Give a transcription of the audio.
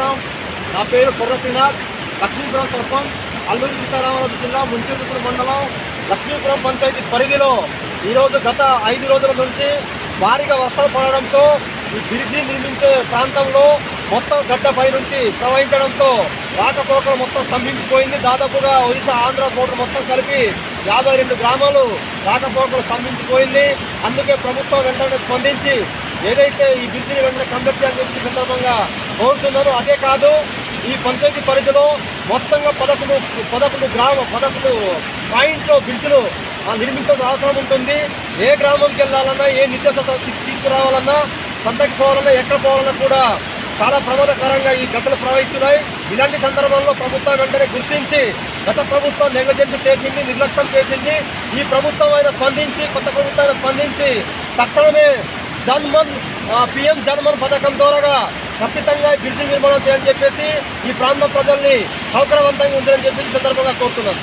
నా పేరు కొర్ర శ్రీనాథ్ లక్ష్మీపురం సర్పంచ్ అల్లూరి సీతారామరాజు జిల్లా మున్సిపల్ మండలం లక్ష్మీపురం పంచాయతీ పరిధిలో ఈరోజు గత ఐదు రోజుల నుంచి భారీగా వర్షాలు పడడంతో ఈ బ్రిడ్జి నిర్మించే ప్రాంతంలో మొత్తం గడ్డపై నుంచి ప్రవహించడంతో రాకపోకలు మొత్తం స్తంభించిపోయింది. దాదాపుగా ఒడిశా ఆంధ్ర బోర్డర్ మొత్తం కలిపి యాభై రెండు గ్రామాలు రాకపోకలు స్తంభించిపోయింది. అందుకే ప్రభుత్వం వెంటనే స్పందించి ఏదైతే ఈ బ్రిడ్జిని వెంటనే కంప్లీట్ చేయాలని సందర్భంగా కోరుతున్నారో అదే కాదు ఈ పంచాయతీ పరిధిలో మొత్తంగా పదకొండు పదకొండు గ్రామ పదకొండు పాయింట్లో బ్రిడ్జ్లు ఆ, నిర్మించాల్సిన అవసరం ఉంటుంది. ఏ గ్రామంకి వెళ్ళాలన్నా ఏ నిర్దేశాలు తీసుకురావాలన్నా సంతకి పోవాలన్నా ఎక్కడ పోవాలన్నా కూడా చాలా ప్రమాదకరంగా ఈ గడ్డలు ప్రవహిస్తున్నాయి. ఇలాంటి సందర్భంలో ప్రభుత్వం వెంటనే గుర్తించి గత ప్రభుత్వం నెగ్లజెన్స్ చేసింది నిర్లక్ష్యం చేసింది. ఈ ప్రభుత్వం అయినా స్పందించి కొత్త ప్రభుత్వం అయినా స్పందించి తక్షణమే జన్మన్ పిఎం జన్మన్ పథకం ద్వారా ఖచ్చితంగా ఈ బ్రిడ్జి నిర్మాణం చేయాలని చెప్పేసి ఈ ప్రాంత ప్రజల్ని సౌకర్యవంతంగా ఉండాలని చెప్పి సందర్భంగా కోరుతున్నాను.